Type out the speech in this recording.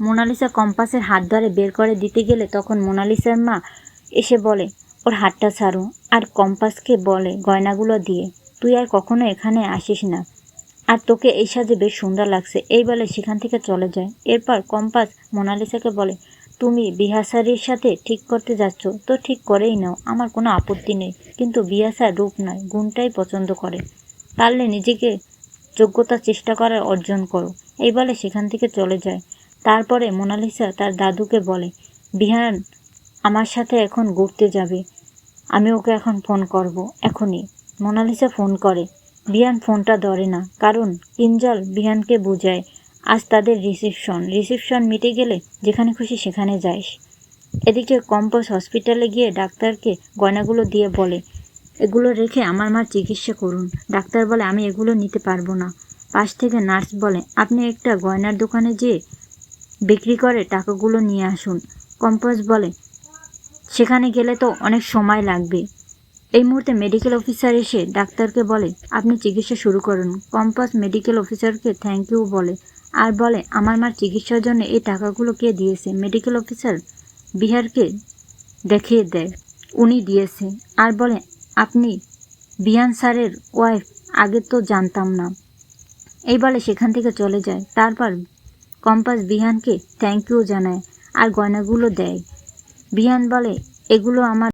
Mona Lisa কম্পাসের হাত ধরে বের করে দিতে গেলে তখন মোনালিসার মা এসে বলে, ওর হাতটা ছাড়ো। আর কম্পাসকে বলে, গয়নাগুলো দিয়ে। তুই আর কখনো এখানে আসিস না। আর তোকে এই সাজে বেশ সুন্দর লাগছে। এই বলে সেখান থেকে চলে যায়। এরপর কম্পাস মোনালিসাকে বলে, তুমি বিহাসারির সাথে ঠিক করতে যাচ্ছ। তো ঠিক করেই নাও। আমার কোনো আপত্তি নেই। কিন্তু বিহাসার রূপ নয়, গুণটাই পছন্দ করে। পারলে নিজেকে যোগ্যতা চেষ্টা করার অর্জন করো। এই বলে সেখান থেকে চলে যায়। তারপরে মোনালিসা তার দাদুকে বলে, বিহান, আমার সাথে এখন ঘুরতে যাবে। আমি ওকে এখন ফোন করব, এখনই। মোনালিসা ফোন করে, বিহান, ফোনটা ধরে না। কারণ কিঞ্জল বিহানকে বোঝায়, আজ তাদের রিসেপশন। রিসেপশন মিটে গেলে যেখানে খুশি সেখানে যাইস। এদিকে কম্পোজ হসপিটালে গিয়ে ডাক্তারকে গয়নাগুলো দিয়ে বলে, এগুলো রেখে আমার মার চিকিৎসা করুন। ডাক্তার বলে, আমি এগুলো নিতে পারব না। পাশ থেকে নার্স বলে, আপনি একটা গয়নার দোকানে যেয়ে বিক্রি করে টাকাগুলো নিয়ে আসুন। কম্পোজ বলে, সেখানে গেলে তো অনেক সময় লাগবে। এই মুহূর্তে মেডিকেল অফিসার এসে ডাক্তারকে বলে, আপনি চিকিৎসা শুরু করুন। কম্পাস মেডিকেল অফিসারকে থ্যাংক ইউ বলে, আর বলে, আমার মার চিকিৎসার জন্য এই টাকাগুলো কে দিয়েছে? মেডিকেল অফিসার বিহারকে দেখিয়ে দেয়, উনি দিয়েছে। আর বলে, আপনি বিহান স্যারের ওয়াইফ আগে তো জানতাম না। এই বলে সেখান থেকে চলে যায়। তারপর কম্পাস বিহানকে থ্যাংক ইউ জানায় আর গয়নাগুলো দেয়। বিহান বলে এগুলো আমার